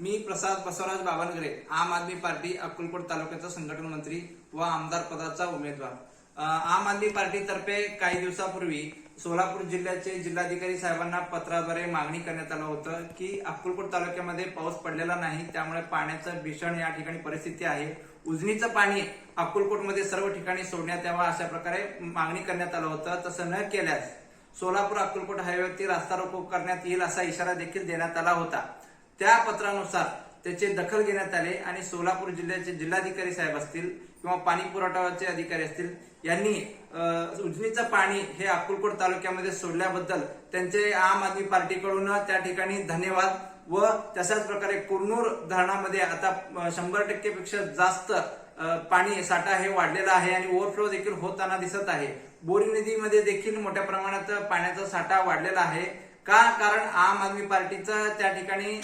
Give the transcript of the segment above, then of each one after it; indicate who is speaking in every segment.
Speaker 1: मी प्रसाद बसवराज बावनगरे आम आदमी पार्टी अक्कलकोट तालुक्याचा संघटन मंत्री व आमदार पदाचा उमेदवार. आम आदमी पार्टीतर्फे काही दिवसापूर्वी सोलापूर जिल्ह्याचे जिल्हाधिकारी साहेबांना पत्राद्वारे मागणी करण्यात आलं होतं की अक्कलकोट तालुक्यामध्ये पाऊस पडलेला नाही त्यामुळे पाण्याचं भीषण या ठिकाणी परिस्थिती आहे. उजनीचं पाणी अक्कलकोटमध्ये सर्व ठिकाणी सोडण्यात यावं अशा प्रकारे मागणी करण्यात आलं होतं. तसं न केल्यास सोलापूर अक्कलकोट हायवेवरती रास्ता रोको करण्यात येईल असा इशारा देखील देण्यात आला होता. त्या पत्रानुसार त्याचे दखल घेण्यात आले आणि सोलापूर जिल्ह्याचे जिल्हाधिकारी साहेब असतील किंवा पाणी पुरवठाचे अधिकारी असतील यांनी उजनीचं पाणी हे अक्कलकोट तालुक्यामध्ये सोडल्याबद्दल त्यांचे आम आदमी पार्टीकडून त्या ठिकाणी धन्यवाद व तशाच प्रकारे कुरनूर धरणामध्ये आता शंभर टक्केपेक्षा जास्त पाणी साठा हे वाढलेला आहे आणि ओव्हरफ्लो देखील होताना दिसत आहे. बोरी नदीमध्ये देखील मोठ्या प्रमाणात पाण्याचा साठा वाढलेला आहे. का? कारण आम आदमी पार्टीचं त्या ठिकाणी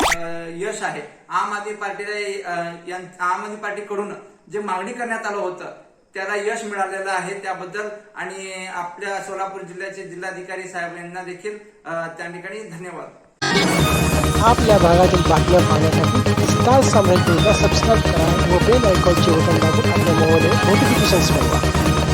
Speaker 1: यश आहे. आम आदमी पार्टीला आम आदमी पार्टीकडून जे मागणी करण्यात आलं होतं त्याला यश मिळालेलं आहे त्याबद्दल. आणि आपल्या सोलापूर जिल्ह्याचे जिल्हाधिकारी साहेब यांना देखील त्या ठिकाणी धन्यवाद.
Speaker 2: आपल्या भागातील बातम्या पाहण्यासाठी स्टार साम्राज्याला सबस्क्राईब करा व बेल आयकॉनचे बटन दाबून आपल्या मोबाईल नोटिफिकेशन मिळवा